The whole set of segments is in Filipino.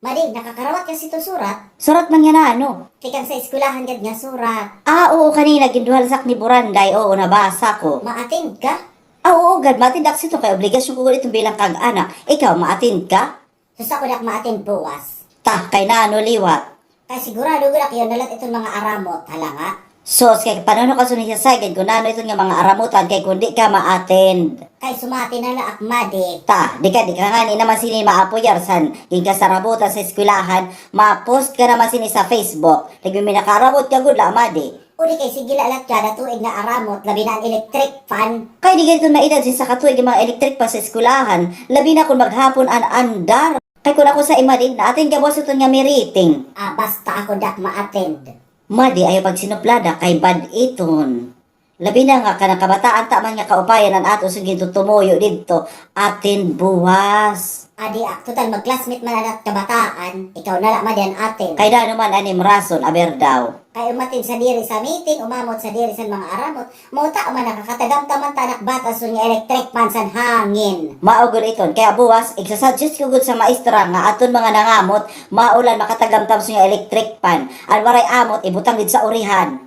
Madi, nakakarawat kasi to surat. Surat man nga na ano. Tikan sa eskwelahan gad nga surat. Ah, oo, kanina ginduhalsak ni Buranday. Oo, nabasa ko. Maatin ka? Ah, oo, gad, matindak sito kay obligasyon ko itong bilang kag anak. Ikaw, maatin ka? Susa ko dak maatin buwas. Ta, kay na ano liwat. Kay sigurado ko dak yun nalat itong mga aramot. Hala nga. Sos, kay paano ka sunod sa sagid kung nano ito nga mga aramutan kay kundi ka ma-attend. Kay sumati na la ak madi. Ta, di ka, di ka nga ni naman sini maapoyar san. King ka sa rabutan sa eskwelahan, ma-post ka naman sini sa Facebook. Nagmi may nakarabot ka gud la, amadi. Uli kay sige lalat ka na tuig nga aramot. Labi na ang electric fan. Kay di ganito maedad sin sa katuig yung mga electric pa sa eskwelahan, labi na kung maghapon an andar. Kay kun ako sa imadin, naatin ka boss ito nga may rating. Ah, basta ako dak ma-attend. Madi ayaw pag sinuplada kay bad iton. Labi na nga kanang kabataan taman nga kaupayan ang ato sa ginto tumuyo dito atin buwas. Adi ak, total mag-classmate man na kabataan. Ikaw na lang madi ang atin. Kay da naman anim rason aber daw. Kay umatin sa diri sa meeting, umamot sa diri sa mga aramot. Mauta man nakakatagam taman tanak batas nga electric fan sa hangin. Maugod iton kaya buwas igsasuggest ko gud sa maestra nga aton mga nangamot maulan makatagamtam nga electric pan. Ang waray amot ibutang gid sa urihan.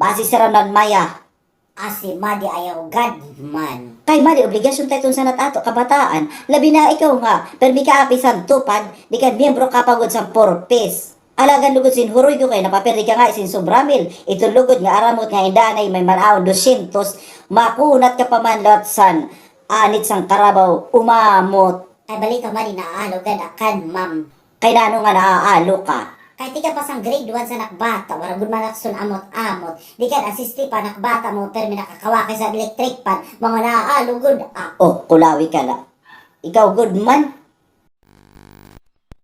Base sa ranan maya. Asi madi ayaw God man. Kay mali obligasyon tayo sa natato kabataan. Labi na ikaw nga, permi ka apisan tupad, di ka miyembro ka pagod sa purpose. Alagan lugod sin huroy ko kay napapirdi ka nga isin sobramil. Ito lugod nga aramot nga indanay may manaon 200, makunat ka pa man lotsan. Anit sang karabaw, umamot. Kay balita madi naalo gad akan ma'am. Kay nano nga naaalo ka. Kay tika pa sang grade 1 sa nakbata, wala gud man akson amot-amot. Di ka asisti pa nakbata mo permi nakakawa kay sa electric pan, mga naaalo gud ah. Oh, kulawi ka la. Ikaw good man.